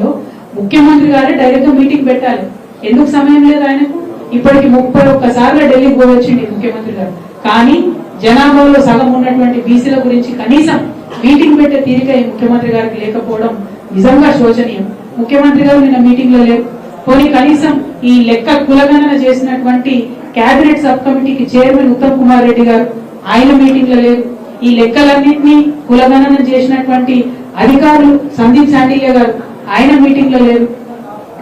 లో ముఖ్యమంత్రి గారు డైరెక్ట్గా మీటింగ్ పెట్టాలి. ఎందుకు సమయం లేదు ఆయనకు? ఇప్పటికి ముప్పై ఒక్కసార్లు ఢిల్లీ పోవచ్చింది ముఖ్యమంత్రి గారు. కానీ జనాభాలో సగం ఉన్నటువంటి బీసీల గురించి కనీసం మీటింగ్ పెట్టే తీరిక ఈ ముఖ్యమంత్రి గారికి లేకపోవడం నిజంగా శోచనీయం. ముఖ్యమంత్రి గారు నిన్న మీటింగ్లో లేరు. పోనీ కనీసం ఈ లెక్క కులగణన చేసినటువంటి కేబినెట్ సబ్ కమిటీకి చైర్మన్ ఉత్తమ్ కుమార్ రెడ్డి గారు ఆయన మీటింగ్లో లేరు. ఈ లెక్కలన్నింటినీ కులగణన చేసినటువంటి అధికారులు సందీప్ శాండిల్య గారు ఆయన మీటింగ్లో లేరు.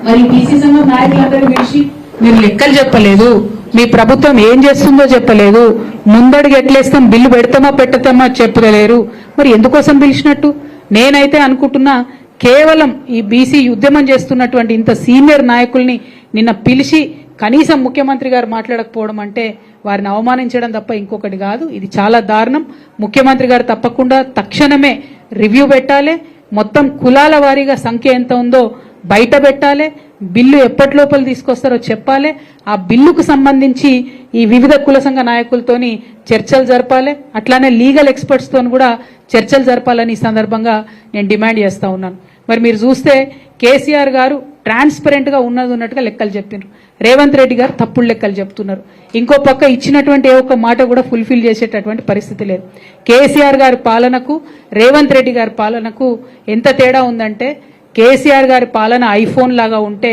మరి బీసీ సంఘం నాయకులందరూ పిలిచి మీరు లెక్కలు చెప్పలేదు. మీ ప్రభుత్వం ఏం చేస్తుందో చెప్పలేదు. ముందడుగు ఎట్లేస్తాం బిల్లు పెడతామా పెట్టతామా చెప్పలేరు మరి ఎందుకోసం పిలిచినట్టు? నేనైతే అనుకుంటున్నా కేవలం ఈ బీసీ ఉద్యమం చేస్తున్నటువంటి ఇంత సీనియర్ నాయకుల్ని నిన్న పిలిచి కనీసం ముఖ్యమంత్రి గారు మాట్లాడకపోవడం అంటే వారిని అవమానించడం తప్ప ఇంకొకటి కాదు. ఇది చాలా దారుణం. ముఖ్యమంత్రి గారు తప్పకుండా తక్షణమే రివ్యూ పెట్టాలి. మొత్తం కులాల వారీగా సంఖ్య ఎంత ఉందో బయట పెట్టాలి బిల్లు ఎప్పటి లోపల తీసుకొస్తారో చెప్పాలి ఆ బిల్లుకు సంబంధించి ఈ వివిధ కుల సంఘ నాయకులతోని చర్చలు జరపాలి అట్లానే లీగల్ ఎక్స్పర్ట్స్తో కూడా చర్చలు జరపాలని ఈ సందర్భంగా నేను డిమాండ్ చేస్తూ ఉన్నాను. మరి మీరు చూస్తే కేసీఆర్ గారు ట్రాన్స్పరెంట్గా ఉన్నది ఉన్నట్టుగా లెక్కలు చెప్పినారు రేవంత్ రెడ్డి గారు తప్పుడు లెక్కలు చెప్తున్నారు. ఇంకో పక్క ఇచ్చినటువంటి ఏ ఒక్క మాట కూడా ఫుల్ఫిల్ చేసేటటువంటి పరిస్థితి లేదు. కేసీఆర్ గారి పాలనకు రేవంత్ రెడ్డి గారి పాలనకు ఎంత తేడా ఉందంటే కేసీఆర్ గారి పాలన ఐఫోన్ లాగా ఉంటే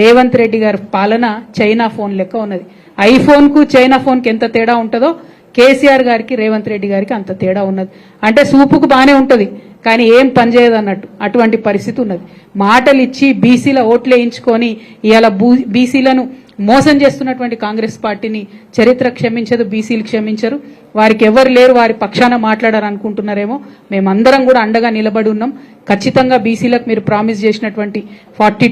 రేవంత్ రెడ్డి గారి పాలన చైనా ఫోన్ లెక్క ఉన్నది. ఐఫోన్కు చైనా ఫోన్కు ఎంత తేడా ఉంటుందో కేసీఆర్ గారికి రేవంత్ రెడ్డి గారికి అంత తేడా ఉన్నది. అంటే సూపుకు బాగానే ఉంటుంది కానీ ఏం పనిచేయదు అన్నట్టు అటువంటి పరిస్థితి ఉన్నది. మాటలు ఇచ్చి బీసీల ఓట్లు వేయించుకొని ఇవాళ బీసీలను మోసం చేస్తున్నటువంటి కాంగ్రెస్ పార్టీని చరిత్ర క్షమించదు బీసీలు క్షమించరు. వారికి ఎవరు లేరు వారి పక్షాన మాట్లాడారు అనుకుంటున్నారేమో మేమందరం కూడా అండగా నిలబడి ఉన్నాం. ఖచ్చితంగా బీసీలకు మీరు ప్రామిస్ చేసినటువంటి ఫార్టీ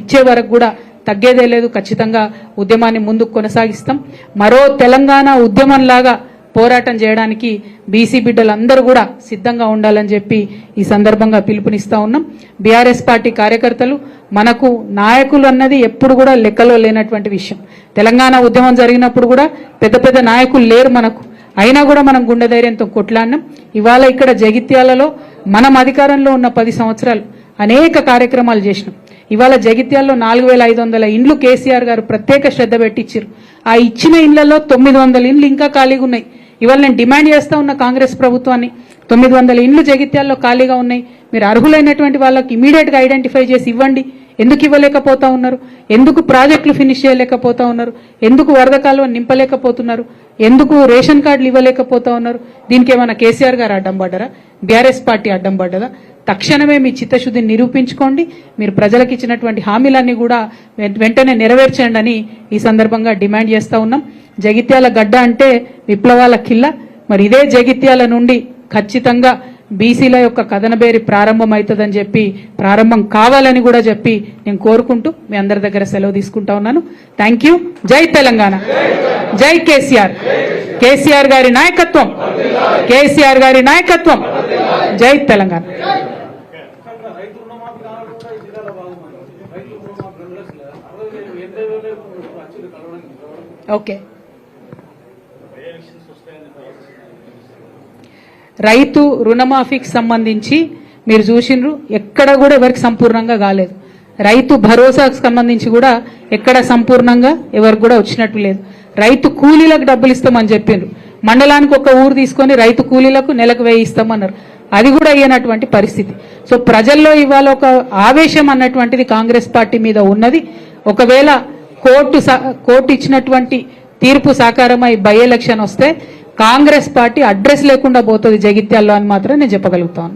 ఇచ్చే వరకు కూడా తగ్గేదే లేదు. ఖచ్చితంగా ఉద్యమాన్ని ముందుకు కొనసాగిస్తాం. మరో తెలంగాణ ఉద్యమంలాగా పోరాటం చేయడానికి బీసీ బిడ్డలందరూ కూడా సిద్ధంగా ఉండాలని చెప్పి ఈ సందర్భంగా పిలుపునిస్తా ఉన్నాం. బీఆర్ఎస్ పార్టీ కార్యకర్తలు మనకు నాయకులు అన్నది ఎప్పుడు కూడా లెక్కలో లేనటువంటి విషయం. తెలంగాణ ఉద్యమం జరిగినప్పుడు కూడా పెద్ద పెద్ద నాయకులు లేరు మనకు. అయినా కూడా మనం గుండె ధైర్యంతో కొట్లాడినాం. ఇవాళ ఇక్కడ జగిత్యాలలో మనం అధికారంలో ఉన్న పది సంవత్సరాలు అనేక కార్యక్రమాలు చేసినాం. ఇవాళ జగిత్యాల్లో నాలుగు వేల ఐదు వందల ఇండ్లు కేసీఆర్ గారు ప్రత్యేక శ్రద్ధ పెట్టించారు ఆ ఇచ్చిన ఇండ్లలో తొమ్మిది వందల ఇండ్లు ఇంకా ఖాళీగా ఉన్నాయి. ఇవాళ నేను డిమాండ్ చేస్తా ఉన్న కాంగ్రెస్ ప్రభుత్వాన్ని తొమ్మిది వందల ఇండ్లు జగిత్యాల్లో ఖాళీగా ఉన్నాయి. మీరు అర్హులైనటువంటి వాళ్ళకి ఇమీడియట్గా ఐడెంటిఫై చేసి ఇవ్వండి. ఎందుకు ఇవ్వలేకపోతా ఉన్నారు? ఎందుకు ప్రాజెక్టులు ఫినిష్ చేయలేకపోతా ఉన్నారు? ఎందుకు వరద కాలువ నింపలేకపోతున్నారు? ఎందుకు రేషన్ కార్డులు ఇవ్వలేకపోతా ఉన్నారు? దీనికి ఏమైనా కేసీఆర్ గారు అడ్డం పడ్డారా? బీఆర్ఎస్ పార్టీ అడ్డం పడ్డదా? తక్షణమే మీ చిత్తశుద్ధిని నిరూపించుకోండి. మీరు ప్రజలకు ఇచ్చినటువంటి హామీలన్నీ కూడా వెంటనే నెరవేర్చండి అని ఈ సందర్భంగా డిమాండ్ చేస్తూ ఉన్నాం. జగిత్యాల గడ్డ అంటే విప్లవాల కిల్ల. మరి ఇదే జగిత్యాల నుండి ఖచ్చితంగా బీసీల యొక్క కథనబేరి ప్రారంభమవుతుందని చెప్పి ప్రారంభం కావాలని కూడా చెప్పి నేను కోరుకుంటూ మీ అందరి దగ్గర సెలవు తీసుకుంటా ఉన్నాను. Thank you. జై తెలంగాణ. జై కేసీఆర్. కేసీఆర్ గారి నాయకత్వం. కేసీఆర్ గారి నాయకత్వం. జై తెలంగాణ. ఓకే. రైతు రుణమాఫీకి సంబంధించి మీరు చూసిండ్రు ఎక్కడ కూడా ఎవరికి సంపూర్ణంగా కాలేదు. రైతు భరోసాకు సంబంధించి కూడా ఎక్కడ సంపూర్ణంగా ఎవరికి కూడా వచ్చినట్టు లేదు. రైతు కూలీలకు డబ్బులు ఇస్తామని చెప్పిండ్రు. మండలానికి ఒక ఊరు తీసుకొని రైతు కూలీలకు నెలకు వెయ్యి ఇస్తామన్నారు. అది కూడా అయ్యేనటువంటి పరిస్థితి. సో ప్రజల్లో ఇవాళ ఒక ఆవేశం అన్నటువంటిది కాంగ్రెస్ పార్టీ మీద ఉన్నది. ఒకవేళ కోర్టు కోర్టు ఇచ్చినటువంటి తీర్పు సాకారమై బై ఎలక్షన్ వస్తే కాంగ్రెస్ పార్టీ అడ్రస్ లేకుండా పోతుంది జగిత్యాల్లో అని మాత్రం నేను చెప్పగలుగుతాను.